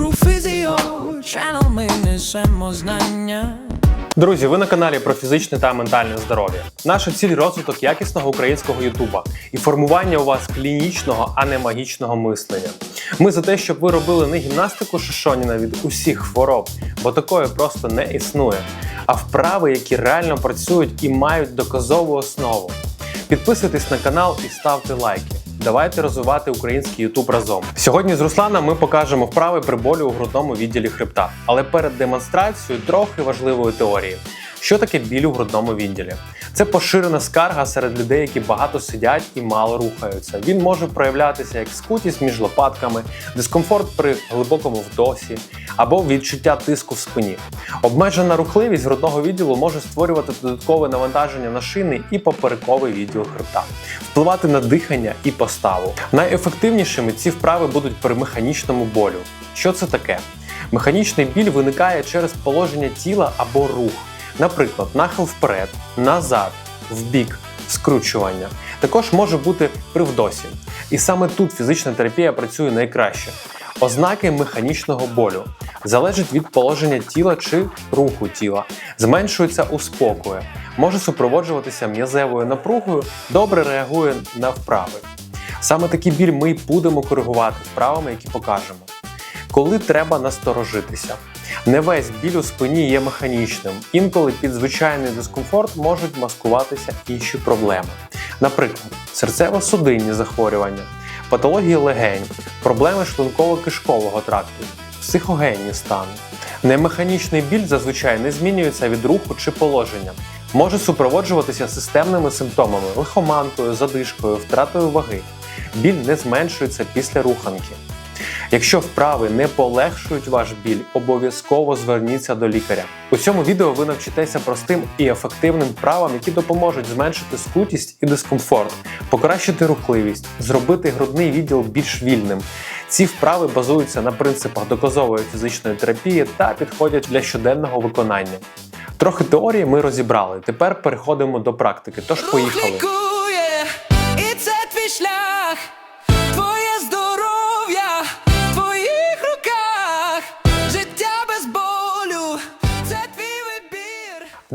True physio, channel ми несемо знання. Друзі, ви на каналі про фізичне та ментальне здоров'я. Наша ціль розвиток якісного українського Ютуба і формування у вас клінічного, а не магічного мислення. Ми за те, щоб ви робили не гімнастику Шишоніна від усіх хвороб, бо такої просто не існує, а вправи, які реально працюють і мають доказову основу. Підписуйтесь на канал і ставте лайки. Давайте розвивати український Ютуб разом. Сьогодні з Русланом ми покажемо вправи при болі у грудному відділі хребта, але перед демонстрацією трохи важливої теорії. Що таке біль у грудному відділі? Це поширена скарга серед людей, які багато сидять і мало рухаються. Він може проявлятися як скутість між лопатками, дискомфорт при глибокому вдосі або відчуття тиску в спині. Обмежена рухливість грудного відділу може створювати додаткове навантаження на шини і поперековий відділ хребта, впливати на дихання і поставу. Найефективнішими ці вправи будуть при механічному болю. Що це таке? Механічний біль виникає через положення тіла або рух. Наприклад, нахил вперед, назад, вбік, скручування. Також може бути при вдосі. І саме тут фізична терапія працює найкраще. Ознаки механічного болю залежать від положення тіла чи руху тіла, зменшується у може супроводжуватися м'язевою напругою, добре реагує на вправи. Саме такий біль ми й будемо коригувати вправами, які покажемо. Коли треба насторожитися. Не весь біль у спині є механічним. Інколи під звичайний дискомфорт можуть маскуватися інші проблеми. Наприклад, серцево-судинні захворювання, патології легень, проблеми шлунково-кишкового тракту, психогенні стани. Немеханічний біль зазвичай не змінюється від руху чи положення. Може супроводжуватися системними симптомами лихоманкою, задишкою, втратою ваги. Біль не зменшується після руханки. Якщо вправи не полегшують ваш біль, обов'язково зверніться до лікаря. У цьому відео ви навчитеся простим і ефективним вправам, які допоможуть зменшити скутість і дискомфорт, покращити рухливість, зробити грудний відділ більш вільним. Ці вправи базуються на принципах доказової фізичної терапії та підходять для щоденного виконання. Трохи теорії ми розібрали. Тепер переходимо до практики. Тож поїхали.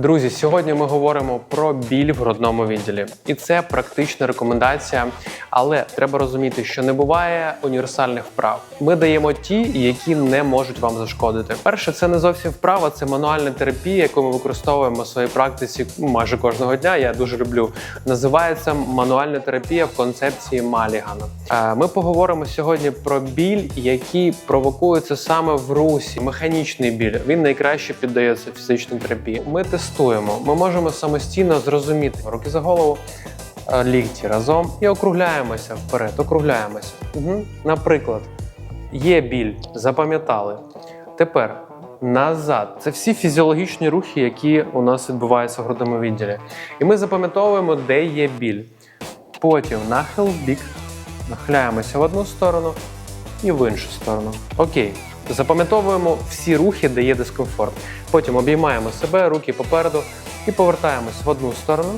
Друзі, сьогодні ми говоримо про біль в грудному відділі, і це практична рекомендація. Але треба розуміти, що не буває універсальних вправ. Ми даємо ті, які не можуть вам зашкодити. Перше, це не зовсім вправа, це мануальна терапія, яку ми використовуємо в своїй практиці майже кожного дня. Я дуже люблю. Називається мануальна терапія в концепції Малігана. Е, Ми поговоримо сьогодні про біль, який провокується саме в русі. Механічний біль. Він найкраще піддається фізичній терапії. Ми тестуємо. Ми можемо самостійно зрозуміти руки за голову. е, Лікті разом і округляємося вперед, округляємося. Угу. Наприклад, є біль, запам'ятали. Тепер назад. Це всі фізіологічні рухи, які у нас відбуваються в грудному відділі. І ми запам'ятовуємо, де є біль. Потім нахил в бік, нахиляємося в одну сторону і в іншу сторону. Окей. Запам'ятовуємо всі рухи, де є дискомфорт. Потім обіймаємо себе, руки попереду і повертаємось в одну сторону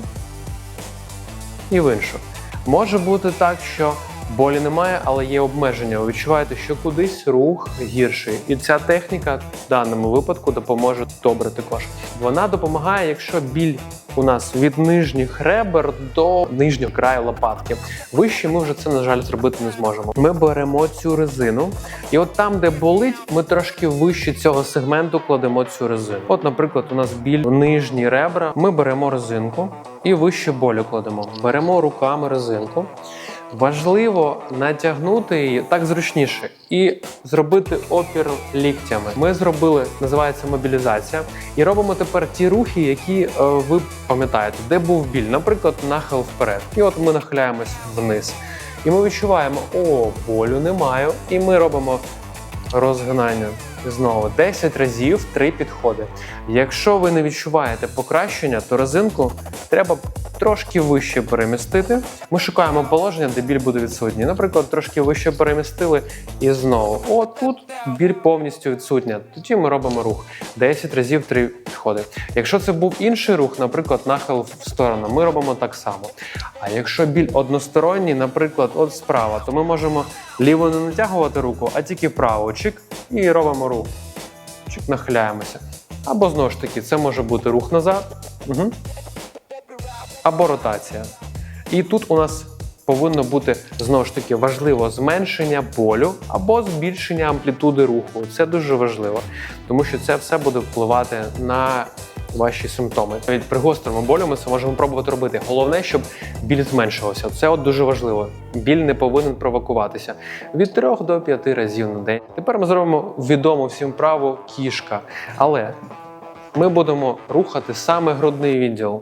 і в іншу. Може бути так, що болі немає, але є обмеження. Ви відчуваєте, що кудись рух гірший. І ця техніка в даному випадку допоможе добре також. Вона допомагає, якщо біль у нас від нижніх ребер до нижнього краю лопатки. Вище ми вже це, на жаль, зробити не зможемо. Ми беремо цю резину, і от там, де болить, ми трошки вище цього сегменту кладемо цю резину. От, наприклад, у нас біль в нижні ребра. Ми беремо резинку і вище болю кладемо. Беремо руками резинку. Важливо натягнути її так зручніше і зробити опір ліктями. Ми зробили, називається мобілізація, і робимо тепер ті рухи, які е, ви пам'ятаєте, де був біль, наприклад, нахил вперед. І от ми нахиляємось вниз. І ми відчуваємо, о, болю немає. І ми робимо розгинання. Знову 10 разів 3 підходи. Якщо ви не відчуваєте покращення, то резинку треба трошки вище перемістити. Ми шукаємо положення, де біль буде відсутній. Наприклад, трошки вище перемістили і знову. От тут біль повністю відсутня. Тоді ми робимо рух 10 разів 3 підходи. Якщо це був інший рух, наприклад, нахил в сторону, ми робимо так само. А якщо біль односторонній, наприклад, от справа, то ми можемо ліво не натягувати руку, а тільки праву. Чик і робимо рух. Чик нахиляємося. Або знову ж таки, це може бути рух назад. Угу або ротація. І тут у нас повинно бути знову ж таки важливо зменшення болю або збільшення амплітуди руху. Це дуже важливо, тому що це все буде впливати на ваші симптоми. Навіть при гострому болю ми це можемо пробувати робити. Головне, щоб біль зменшувався. Це от дуже важливо. Біль не повинен провокуватися від 3 до 5 разів на день. Тепер ми зробимо відому всім праву кішка. Але ми будемо рухати саме грудний відділ.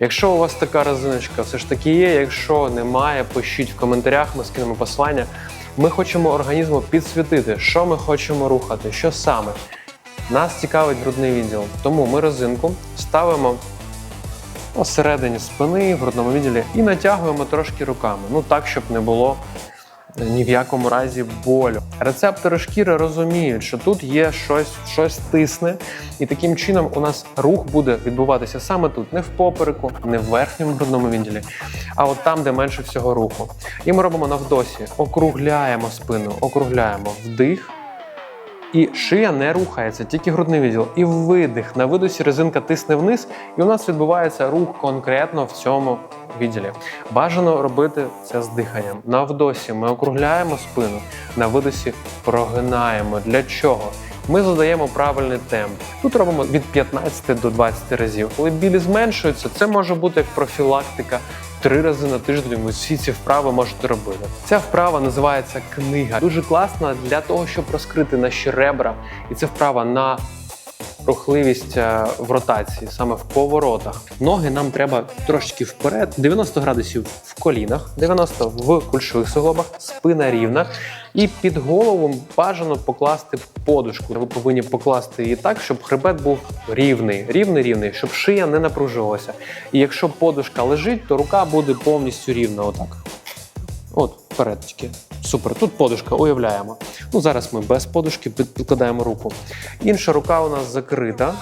Якщо у вас така резиночка все ж таки є, якщо немає, пишіть в коментарях, ми скинемо посилання. Ми хочемо організму підсвітити, що ми хочемо рухати, що саме. Нас цікавить грудний відділ. Тому ми резинку ставимо посередині спини, в грудному відділі і натягуємо трошки руками. Ну так, щоб не було ні в якому разі болю. Рецептори шкіри розуміють, що тут є щось, щось тисне, і таким чином у нас рух буде відбуватися саме тут, не в попереку, не в верхньому грудному відділі, а от там, де менше всього руху. І ми робимо навдосі, округляємо спину, округляємо вдих. І шия не рухається, тільки грудний відділ. І видих. На видосі резинка тисне вниз, і у нас відбувається рух конкретно в цьому відділі. Бажано робити це з диханням. На вдосі ми округляємо спину, на видосі прогинаємо. Для чого? Ми задаємо правильний темп. Тут робимо від 15 до 20 разів. Коли білі зменшуються, це може бути як профілактика. Три рази на тиждень ви всі ці вправи можете робити. Ця вправа називається книга. Дуже класна для того, щоб розкрити наші ребра. І це вправа на рухливість е, в ротації, саме в поворотах. Ноги нам треба трошечки вперед, 90 градусів в колінах, 90 в кульшових суглобах, спина рівна. І під голову бажано покласти подушку. Ви повинні покласти її так, щоб хребет був рівний, рівний, рівний, щоб шия не напружувалася. І якщо подушка лежить, то рука буде повністю рівна. Отак. От, вперед тільки. Супер. Тут подушка, уявляємо. Ну, зараз ми без подушки підкладаємо руку. Інша рука у нас закрита.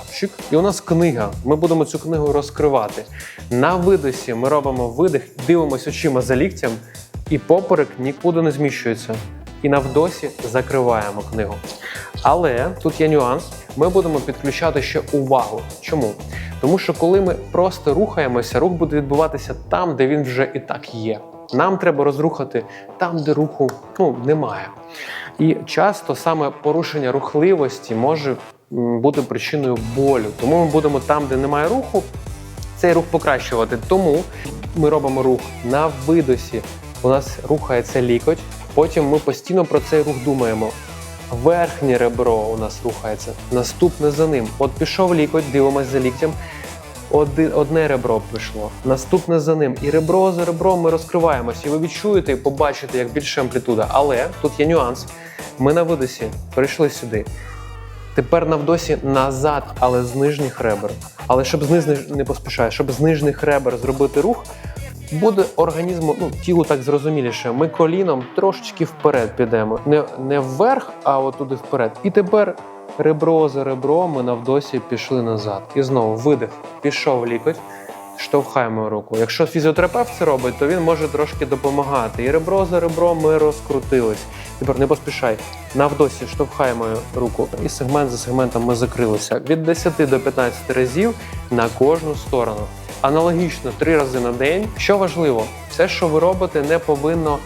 І у нас книга. Ми будемо цю книгу розкривати. На видосі ми робимо видих, дивимося очима за ліктям, і поперек нікуди не зміщується. І на вдосі закриваємо книгу. Але тут є нюанс. Ми будемо підключати ще увагу. Чому? Тому що коли ми просто рухаємося, рух буде відбуватися там, де він вже і так є. Нам треба розрухати там, де руху ну, немає. І часто саме порушення рухливості може бути причиною болю. Тому ми будемо там, де немає руху, цей рух покращувати. Тому ми робимо рух на видосі. У нас рухається лікоть. Потім ми постійно про цей рух думаємо. Верхнє ребро у нас рухається, наступне за ним. От пішов лікоть, дивимося за ліктем. Оди- одне ребро пішло, наступне за ним. І ребро за ребром ми розкриваємося. І ви відчуєте і побачите, як більше амплітуда. Але тут є нюанс. Ми на видосі прийшли сюди. Тепер на вдосі назад, але з нижніх ребер. Але щоб з нижніх не поспішаю, щоб з нижніх ребер зробити рух, буде організму, ну тілу так зрозуміліше. Ми коліном трошечки вперед підемо. Не, не вверх, а от туди вперед. І тепер ребро за ребро ми навдосі пішли назад. І знову видих. Пішов лікоть. Штовхаємо руку. Якщо фізіотерапевт це робить, то він може трошки допомагати. І ребро за ребром ми розкрутились. Тепер не поспішай. Навдосі штовхаємо руку, і сегмент за сегментом ми закрилися від 10 до 15 разів на кожну сторону. Аналогічно три рази на день. Що важливо, все, що ви робите, не повинно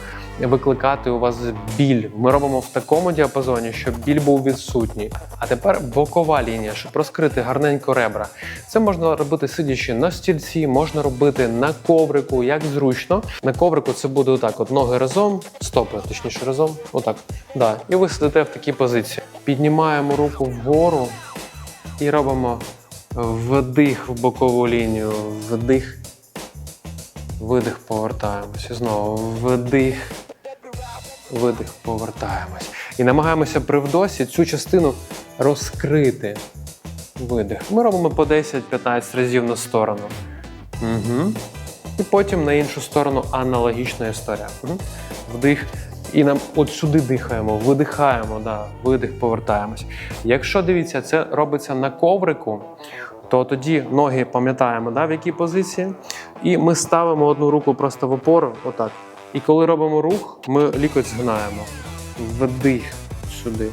викликати у вас біль. Ми робимо в такому діапазоні, щоб біль був відсутній. А тепер бокова лінія, щоб розкрити гарненько ребра. Це можна робити сидячи на стільці, можна робити на коврику, як зручно. На коврику це буде отак: от ноги разом, стопи, точніше разом. Отак. Да. І ви сидите в такій позиції. Піднімаємо руку вгору і робимо вдих в бокову лінію, вдих, видих, повертаємось. І знову вдих, видих, повертаємось. І намагаємося при вдосі цю частину розкрити. Видих. Ми робимо по 10-15 разів на сторону. Угу. І потім на іншу сторону аналогічна історія. Мгм. Вдих. І нам от сюди дихаємо, видихаємо, да, видих, повертаємось. Якщо дивіться, це робиться на коврику, то тоді ноги пам'ятаємо, да, в якій позиції. І ми ставимо одну руку просто в опору, отак. І коли робимо рух, ми лікоть згинаємо. Вдих сюди,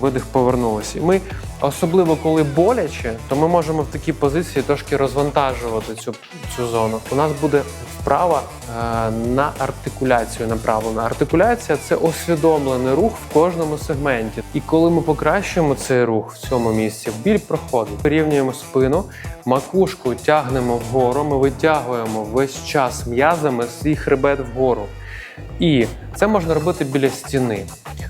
видих повернулися. Ми, особливо коли боляче, то ми можемо в такій позиції трошки розвантажувати цю, цю зону. У нас буде вправа е, на артикуляцію направлена. Артикуляція це усвідомлений рух в кожному сегменті. І коли ми покращуємо цей рух в цьому місці, біль проходить. Порівнюємо спину, макушку тягнемо вгору. Ми витягуємо весь час м'язами свій хребет вгору. І це можна робити біля стіни.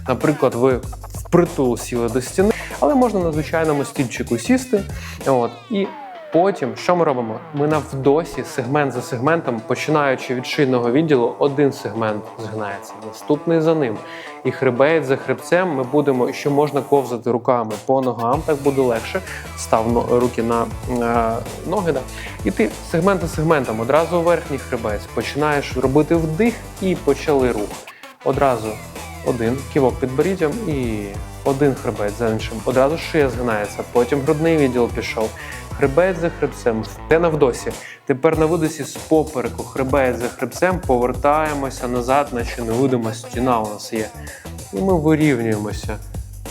Наприклад, ви впритул сіли до стіни, але можна на звичайному стільчику сісти. От, і потім, що ми робимо? Ми на вдосі, сегмент за сегментом, починаючи від шийного відділу, один сегмент згинається, наступний за ним. І хребець за хребцем ми будемо, що можна ковзати руками по ногам, так буде легше. Став руки на е, ноги. Да? І ти сегмент за сегментом одразу верхній хребець починаєш робити вдих і почали рух. Одразу один ківок підборіддям і один хребець за іншим. Одразу шия згинається, потім грудний відділ пішов. Хребець за хребцем, те на вдосі. Тепер на видосі з попереку, хребець за хребцем, повертаємося назад, наче невидима стіна у нас є. І ми вирівнюємося.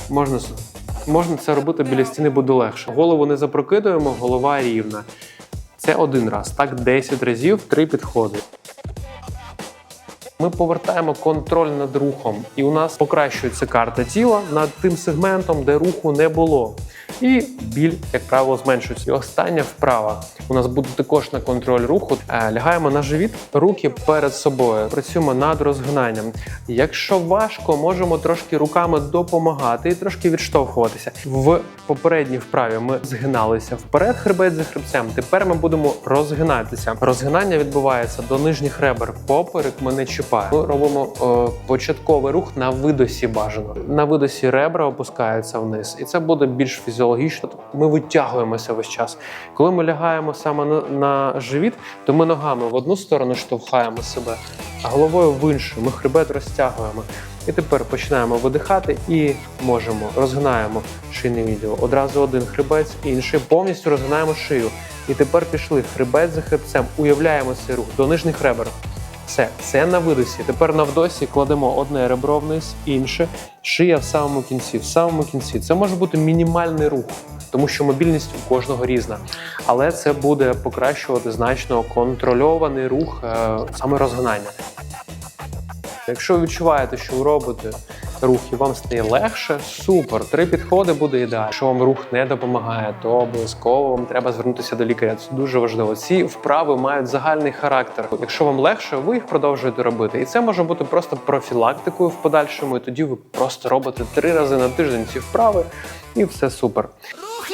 Можна, можна це робити біля стіни, буде легше. Голову не запрокидуємо, голова рівна. Це один раз. Так 10 разів, три підходи. Ми повертаємо контроль над рухом, і у нас покращується карта тіла над тим сегментом, де руху не було. І біль, як правило, зменшується. І остання вправа. У нас буде також на контроль руху. Е, Лягаємо на живіт, руки перед собою. Працюємо над розгинанням. Якщо важко, можемо трошки руками допомагати і трошки відштовхуватися. В попередній вправі ми згиналися вперед, хребець за хребцем. Тепер ми будемо розгинатися. Розгинання відбувається до нижніх ребер. Поперек ми не чіпаємо. Ми робимо е, початковий рух на видосі бажано. На видосі ребра опускаються вниз, і це буде більш фізіологічно. Ми витягуємося весь час. Коли ми лягаємо саме на, на живіт, то ми ногами в одну сторону штовхаємо себе, а головою в іншу. Ми хребет розтягуємо. І тепер починаємо видихати і можемо розгинаємо шийний відділ. Одразу один хребець, інший повністю розгинаємо шию. І тепер пішли хребець за хребцем. Уявляємо цей рух до нижніх ребер. Все, це на видосі. Тепер на вдосі кладемо одне ребро вниз, інше, шия в самому кінці. В самому кінці. Це може бути мінімальний рух, тому що мобільність у кожного різна. Але це буде покращувати значно контрольований рух е, саме розгинання. Якщо ви відчуваєте, що ви робите рух і вам стає легше, супер. Три підходи буде ідеально. Якщо вам рух не допомагає, то обов'язково вам треба звернутися до лікаря. Це дуже важливо. Ці вправи мають загальний характер. Якщо вам легше, ви їх продовжуєте робити. І це може бути просто профілактикою в подальшому. І тоді ви просто робите три рази на тиждень ці вправи, і все супер. Рух